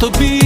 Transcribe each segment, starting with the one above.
to be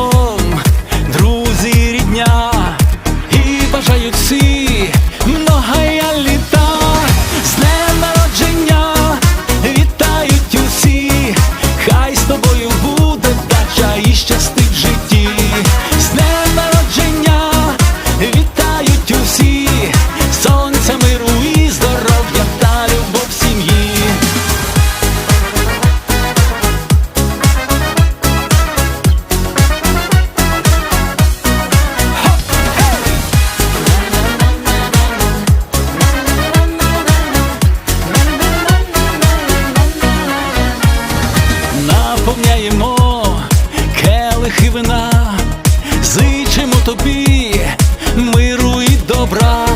amor. тобі миру і добра.